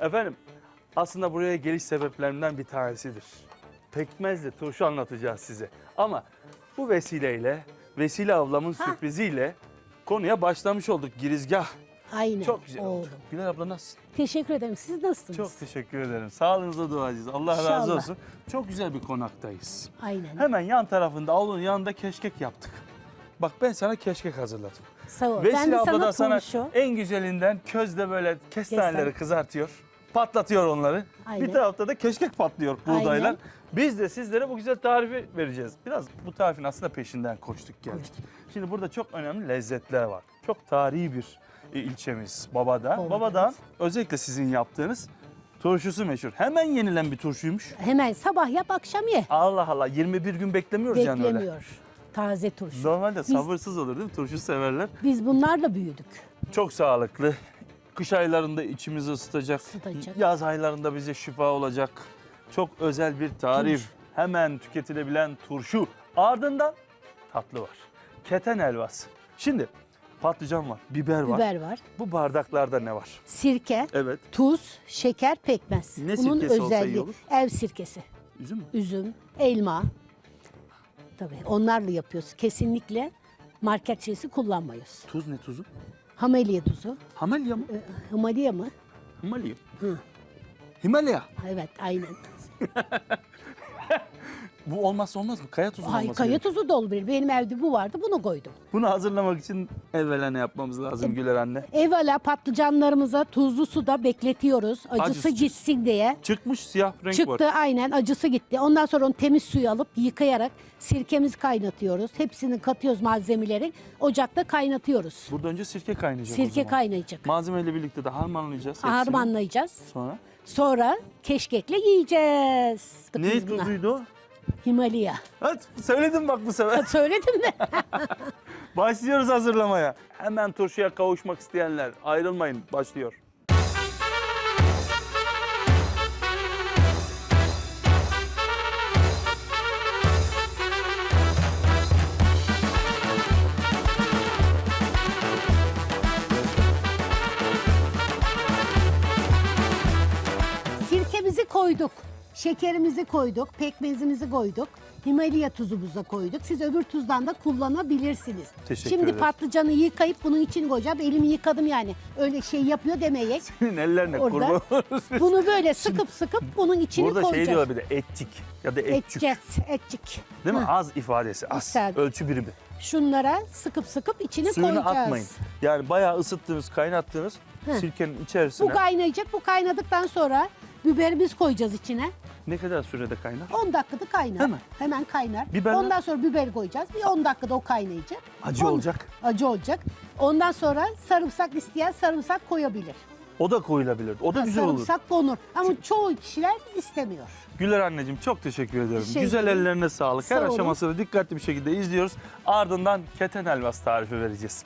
Efendim aslında buraya geliş sebeplerinden bir tanesidir. Pekmezle turşu anlatacağız size. Ama bu vesileyle, Vesile ablamın sürpriziyle konuya başlamış olduk. Girizgah Aynen. çok güzel oldu. oldu. Güler abla nasılsın? Teşekkür ederim. Siz nasılsınız? Çok teşekkür ederim. Sağlığınıza duacıyız. Allah razı İnşallah. olsun. Çok güzel bir konaktayız. Aynen. Hemen yan tarafında avlunun yanında keşkek yaptık. Bak ben sana keşkek hazırladım. Sağ ol. Vesile ben de abla sana da sana turşu. en güzelinden közde böyle kestaneleri Kestane. kızartıyor. Patlatıyor onları. Aynen. Bir tarafta da keşkek patlıyor buğdayla. Aynen. Biz de sizlere bu güzel tarifi vereceğiz. Biraz bu tarifin aslında peşinden koştuk geldik. Koştuk. Şimdi burada çok önemli lezzetler var. Çok tarihi bir e, ilçemiz Babadağ. Babadağ. Babadağ özellikle sizin yaptığınız turşusu meşhur. Hemen yenilen bir turşuymuş. Hemen sabah yap akşam ye. Allah Allah 21 gün beklemiyoruz yani öyle. Beklemiyor. Taze turşu. Normalde Biz- sabırsız olur değil mi? Turşu severler. Biz bunlarla büyüdük. Çok sağlıklı. Kış aylarında içimizi ısıtacak. Isıtacak. Yaz aylarında bize şifa olacak. Çok özel bir tarif. Turşu. Hemen tüketilebilen turşu. Ardından tatlı var. Keten helvası. Şimdi patlıcan var, biber var. Biber var. Bu bardaklarda ne var? Sirke, Evet. tuz, şeker, pekmez. Ne Bunun sirkesi olsa iyi özelliği olur? ev sirkesi. Üzüm mü? Üzüm, elma. Tabii onlarla yapıyoruz. Kesinlikle market şeysi kullanmıyoruz. Tuz ne tuzu? Hamelya tuzu. Hamalya mı? e, Himalaya mı? Himalya. Hı. Himalaya. Evet aynen. Bu olmazsa olmaz mı? Kaya tuzu Ay olması kaya gerekiyor. tuzu dolu bir. Benim evde bu vardı bunu koydum. Bunu hazırlamak için evvela ne yapmamız lazım Güler anne? Evvela patlıcanlarımıza tuzlu suda bekletiyoruz. Acısı Acısı. gitsin diye. Çıkmış siyah renk Çıktı var. aynen acısı gitti. Ondan sonra onu temiz suya alıp yıkayarak sirkemizi kaynatıyoruz. Hepsini katıyoruz malzemelerin. Ocakta kaynatıyoruz. Burada önce sirke kaynayacak o Sirke zaman. kaynayacak. Malzemeyle birlikte de harmanlayacağız hepsini. Harmanlayacağız. Sonra? Sonra keşkekle yiyeceğiz. Ne Biz buna. tuzuydu? Himalaya. Evet söyledim bak bu sefer. Söyledim mi? Başlıyoruz hazırlamaya. Hemen turşuya kavuşmak isteyenler ayrılmayın başlıyor. Sirkemizi koyduk. Şekerimizi koyduk. Pekmezimizi koyduk. Himalaya tuzumuza koyduk. Siz öbür tuzdan da kullanabilirsiniz. Teşekkür Şimdi ederim. patlıcanı yıkayıp bunun için koyacağım. Elimi yıkadım yani. Öyle şey yapıyor demeyek. Senin ellerine kurban. Bunu böyle sıkıp sıkıp bunun içine Burada şey koyacağız. diyorlar bir de etçik ya da etçük. Etçek, etçik. Değil mi? Az ifadesi. Az. Güzel. Ölçü birimi. Şunlara sıkıp sıkıp içine Suyunu koyacağız. atmayın. Yani bayağı ısıttığınız, kaynattığınız Hı. sirkenin içerisine Bu kaynayacak. Bu kaynadıktan sonra biberimiz koyacağız içine. Ne kadar sürede kaynar? 10 dakikada kaynar. Hemen. Hemen kaynar. Biberler? Ondan sonra biber koyacağız. Bir 10 dakikada o kaynayacak. Acı On- olacak. Acı olacak. Ondan sonra sarımsak isteyen sarımsak koyabilir. O da koyulabilir. O da Ha, güzel olur. sarımsak konur. Ama çoğu kişiler istemiyor. Güler anneciğim çok teşekkür ederim. Şey Güzel değil. ellerine sağlık. Her Sağ olun. aşamasını dikkatli bir şekilde izliyoruz. Ardından keten helvası tarifi vereceğiz.